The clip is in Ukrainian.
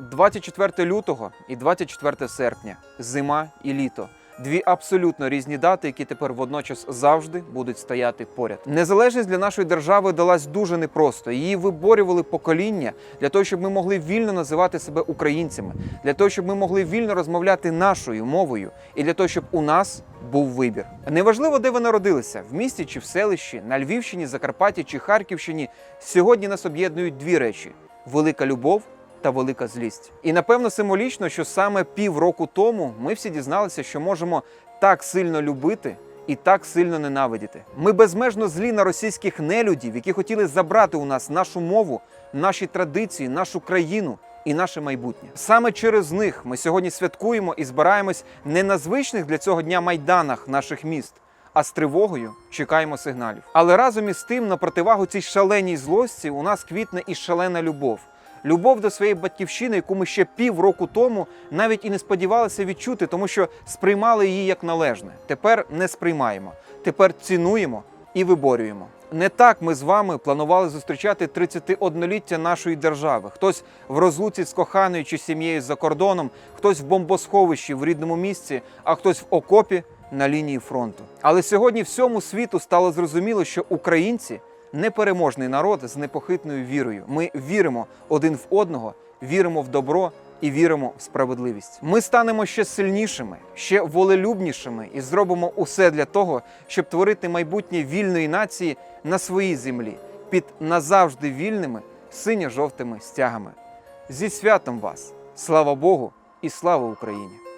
24 лютого і 24 серпня, зима і літо. Дві абсолютно різні дати, які тепер водночас завжди будуть стояти поряд. Незалежність для нашої держави далась дуже непросто. Її виборювали покоління для того, щоб ми могли вільно називати себе українцями, для того, щоб ми могли вільно розмовляти нашою мовою, і для того, щоб у нас був вибір. Неважливо, де ви народилися в місті чи в селищі, на Львівщині, Закарпатті чи Харківщині. Сьогодні нас об'єднують дві речі: велика любов та велика злість. І напевно символічно, що саме півроку тому ми всі дізналися, що можемо так сильно любити. І так сильно ненавидіти. Ми безмежно злі на російських нелюдів, які хотіли забрати у нас нашу мову, наші традиції, нашу країну і наше майбутнє. Саме через них ми сьогодні святкуємо і збираємось не на звичних для цього дня майданах наших міст, а з тривогою чекаємо сигналів. Але разом із тим, на противагу цій шаленій злості, у нас квітне і шалена любов. Любов до своєї батьківщини, яку ми ще півроку тому навіть і не сподівалися відчути, тому що сприймали її як належне. Тепер не сприймаємо. Тепер цінуємо і виборюємо. Не так ми з вами планували зустрічати 31-ліття нашої держави. Хтось в розлуці з коханою чи сім'єю за кордоном, хтось в бомбосховищі в рідному місці, а хтось в окопі на лінії фронту. Але сьогодні всьому світу стало зрозуміло, що українці непереможний народ з непохитною вірою. Ми віримо один в одного, віримо в добро і віримо в справедливість. Ми станемо ще сильнішими, ще волелюбнішими і зробимо усе для того, щоб творити майбутнє вільної нації на своїй землі під назавжди вільними синьо-жовтими стягами. Зі святом вас! Слава Богу і слава Україні!